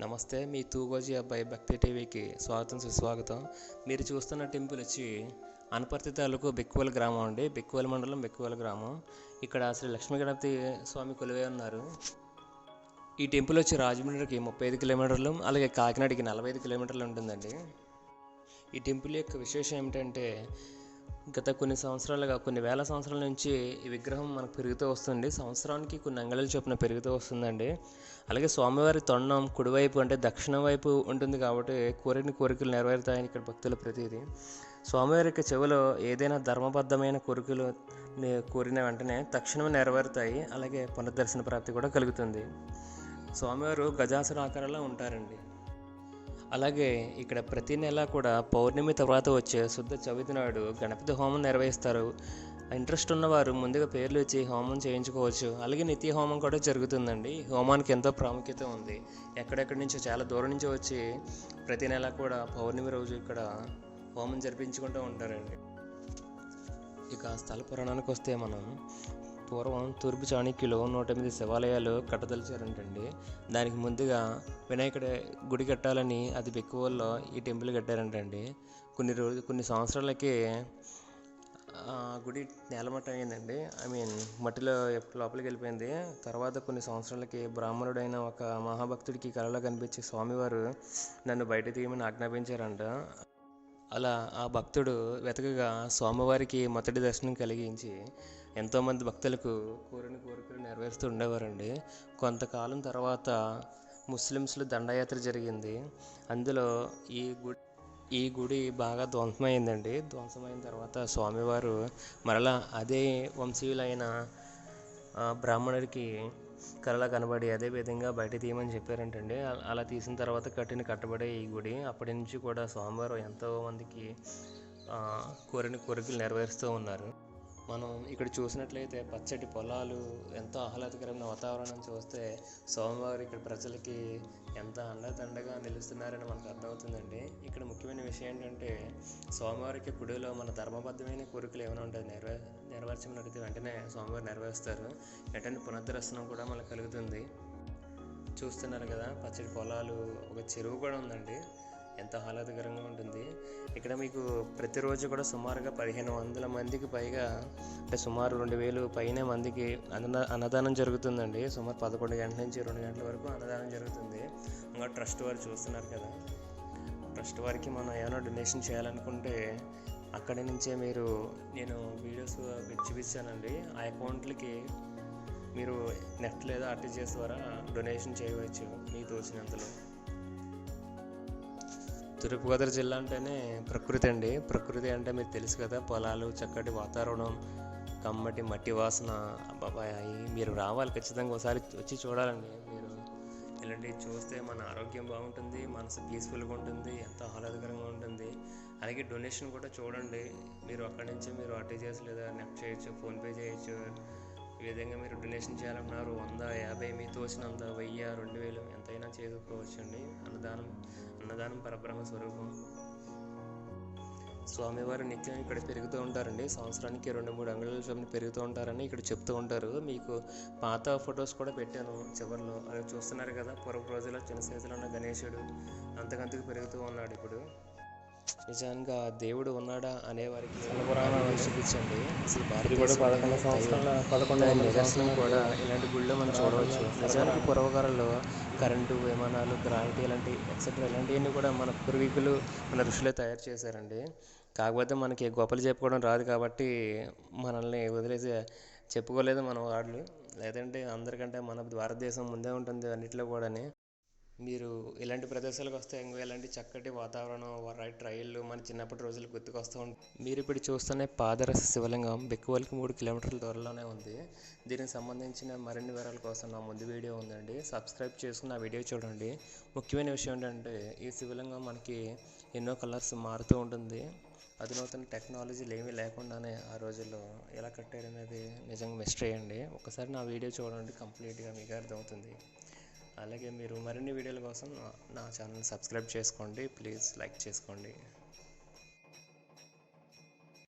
నమస్తే మీ తూగోజీ అబ్బాయి భక్తి టీవీకి స్వాగతం సుస్వాగతం. మీరు చూస్తున్న టెంపుల్ వచ్చి అనపర్తి తాలూకు బెక్కువల గ్రామం అండి. బెక్కువల మండలం బెక్కువల గ్రామం. ఇక్కడ శ్రీ లక్ష్మీ గణపతి స్వామి కొలువై ఉన్నారు. ఈ టెంపుల్ వచ్చి రాజమండ్రికి ముప్పై ఐదు కిలోమీటర్లు అలాగే కాకినాడకి నలభై ఐదు కిలోమీటర్లు ఉంటుందండి. ఈ టెంపుల్ యొక్క విశేషం ఏమిటంటే గత కొన్ని సంవత్సరాలుగా కొన్ని వేల సంవత్సరాల నుంచి ఈ విగ్రహం మనకు పెరుగుతూ వస్తుంది. సంవత్సరానికి కొన్ని అంగళాల చొప్పున పెరుగుతూ వస్తుందండి. అలాగే స్వామివారి తొండం కుడివైపు అంటే దక్షిణం వైపు ఉంటుంది కాబట్టి కోరిన కోరికలు నెరవేరుతాయని ఇక్కడ భక్తుల ప్రతీది స్వామివారి యొక్క చెవిలో ఏదైనా ధర్మబద్ధమైన కోరికలు కోరిన వెంటనే తక్షణం నెరవేరుతాయి. అలాగే పునర్దర్శన ప్రాప్తి కూడా కలుగుతుంది. స్వామివారు గజాసుర ఆకారంలో ఉంటారండి. అలాగే ఇక్కడ ప్రతి నెల కూడా పౌర్ణమి తర్వాత వచ్చే శుద్ధ చవితి నాడు గణపతి హోమం నిర్వహిస్తారు. ఇంట్రెస్ట్ ఉన్నవారు ముందుగా పేర్లు ఇచ్చి హోమం చేయించుకోవచ్చు. అలాగే నిత్య హోమం కూడా జరుగుతుందండి. ఈ హోమానికి ఎంతో ప్రాముఖ్యత ఉంది. ఎక్కడెక్కడి నుంచో చాలా దూరం నుంచి వచ్చి ప్రతి నెల కూడా పౌర్ణమి రోజు ఇక్కడ హోమం జరిపించుకుంటూ ఉంటారండి. ఇక స్థల పురాణానికి వస్తే మనం పూర్వం తూర్పు చాణక్యులు నూట ఎనిమిది శివాలయాలు కట్టదలిచారంటండి. దానికి ముందుగా వినాయకుడి గుడి కట్టాలని అది బెక్కువల్లో ఈ టెంపుల్ కట్టారంటండి. కొన్ని రోజు కొన్ని సంవత్సరాలకి గుడి నేలమట్టం అయిందండి. ఐ మీన్ మట్టిలో లోపలికి వెళ్ళిపోయింది. తర్వాత కొన్ని సంవత్సరాలకి బ్రాహ్మణుడైన ఒక మహాభక్తుడికి కళలో కనిపించి స్వామివారు నన్ను బయట తీయమని ఆజ్ఞాపించారంట. అలా ఆ భక్తుడు వెతకగా స్వామివారికి మొదటి దర్శనం కలిగించి ఎంతోమంది భక్తులకు కోరిన కోరికలు నెరవేరుస్తూ ఉండేవారండి. కొంతకాలం తర్వాత ముస్లిమ్స్లో దండయాత్ర జరిగింది. అందులో ఈ గుడి ఈ గుడి బాగా ధ్వంసమైందండి. ధ్వంసమైన తర్వాత స్వామివారు మరలా అదే వంశీయులైన బ్రాహ్మణుడికి కళలా కనబడి అదే విధంగా బయట తీయమని చెప్పారంటండి. అలా తీసిన తర్వాత కట్టిన కట్టబడే ఈ గుడి అప్పటి నుంచి కూడా స్వామివారు ఎంతో మందికి కోరిన కోరికలు నెరవేరుస్తూ ఉన్నారు. మనం ఇక్కడ చూసినట్లయితే పచ్చటి పొలాలు ఎంతో ఆహ్లాదకరమైన వాతావరణం చూస్తే స్వామివారు ఇక్కడ ప్రజలకి ఎంత అండదండగా నిలుస్తున్నారని మనకు అర్థమవుతుందండి. ఇక్కడ ముఖ్యమైన విషయం ఏంటంటే సోమవారికి గుడిలో మన ధర్మబద్ధమైన కోరికలు ఏమైనా ఉంటాయి నెరవే నెరవేర్చమని అడిగితే వెంటనే సోమవారు నెరవేరుస్తారు. వెంటనే పునర్దర్శనం కూడా మనకు కలుగుతుంది. చూస్తున్నారు కదా పచ్చడి పొలాలు ఒక చెరువు కూడా ఉందండి. ఎంత ఆహ్లాదకరంగా ఉంటుంది. ఇక్కడ మీకు ప్రతిరోజు కూడా సుమారుగా పదిహేను వందల మందికి పైగా అంటే సుమారు రెండు వేలు పైన మందికి అన్న అన్నదానం జరుగుతుందండి. సుమారు పదకొండు గంటల నుంచి రెండు గంటల వరకు అన్నదానం జరుగుతుంది. ఇంకా ట్రస్ట్ వారు చూస్తున్నారు కదా. ట్రస్ట్ వారికి మనం ఏమైనా డొనేషన్ చేయాలనుకుంటే అక్కడి నుంచే మీరు నేను వీడియోస్ చూపించానండి ఆ అకౌంట్లకి మీరు నెట్ లేదా ఆర్టీజీఎస్ ద్వారా డొనేషన్ చేయవచ్చు మీకు తోచినంతలో. తూర్పుగోదావరి జిల్లా అంటేనే ప్రకృతి అండి. ప్రకృతి అంటే మీకు తెలుసు కదా పొలాలు చక్కటి వాతావరణం కమ్మటి మట్టి వాసన. బాబాయ్ మీరు రావాలి ఖచ్చితంగా ఒకసారి వచ్చి చూడాలండి. మీరు ఇలాంటివి చూస్తే మన ఆరోగ్యం బాగుంటుంది మనసు పీస్ఫుల్గా ఉంటుంది ఎంతో ఆహ్లాదకరంగా ఉంటుంది. అలాగే డొనేషన్ కూడా చూడండి. మీరు అక్కడి నుంచి మీరు ఆర్టీజీఎస్ లేదా నెట్ చేయొచ్చు ఫోన్పే చేయొచ్చు ఈ విధంగా మీరు డొనేషన్ చేయాలన్నారు. వంద యాభై మీ తోచినంత వెయ్యి రెండు వేలు ఎంతైనా చేసుకోవచ్చు అండి అన్నదానం అన్నదానం పరబ్రహ్మ స్వరూపం. స్వామివారు నిత్యం ఇక్కడ పెరుగుతూ ఉంటారండి. సంవత్సరానికి రెండు మూడు అంగుళాల చొప్పున పెరుగుతూ ఉంటారని ఇక్కడ చెప్తూ ఉంటారు. మీకు పాత ఫొటోస్ కూడా పెట్టాను చివరిలో. అవి చూస్తున్నారు కదా పూర్వపు రోజుల్లో చిన్న సైజులో ఉన్న గణేశుడు అంతకంతకు పెరుగుతూ ఉన్నాడు ఇప్పుడు. నిజంగా దేవుడు ఉన్నాడా అనే వారికి పురాణాలు చూపించండి. నిదర్శనం కూడా ఇలాంటి గుళ్ళో మనం చూడవచ్చు. నిజానికి పూర్వకాలంలో కరెంటు విమానాలు గ్రావిటీ ఇలాంటి ఎక్సెట్రా ఇలాంటివన్నీ కూడా మన పూర్వీకులు మన ఋషులే తయారు చేశారండి. కాకపోతే మనకి గొప్పలు చెప్పుకోవడం రాదు కాబట్టి మనల్ని వదిలేసి చెప్పుకోలేదు మన వాళ్ళు లేదంటే అందరికంటే మన భారతదేశం ముందే ఉంటుంది అన్నిట్లో కూడాని. మీరు ఇలాంటి ప్రదేశాలకు వస్తే ఇంకా ఇలాంటి చక్కటి వాతావరణం రైట్ రైళ్ళు మన చిన్నప్పటి రోజులు గుర్తుకొస్తూ ఉంటాయి. మీరు ఇప్పుడు చూస్తున్న పాదరస శివలింగం బెక్కువలకి మూడు కిలోమీటర్ల దూరంలోనే ఉంది. దీనికి సంబంధించిన మరిన్ని వివరాల కోసం నా ముందు వీడియో ఉందండి. సబ్స్క్రైబ్ చేసుకుని ఆ వీడియో చూడండి. ముఖ్యమైన విషయం ఏంటంటే ఈ శివలింగం మనకి ఎన్నో కలర్స్ మారుతూ ఉంటుంది. అధునాతన టెక్నాలజీలు ఏమీ లేకుండానే ఆ రోజుల్లో ఎలా కట్టారనేది నిజంగా మిస్టరీ అండి. ఒకసారి నా వీడియో చూడండి కంప్లీట్గా మీకు అర్థమవుతుంది. అలాగే మీరు మరిన్ని వీడియోల కోసం నా- ఛానల్ సబ్స్క్రైబ్ చేసుకోండి. ప్లీజ్ లైక్ చేసుకోండి.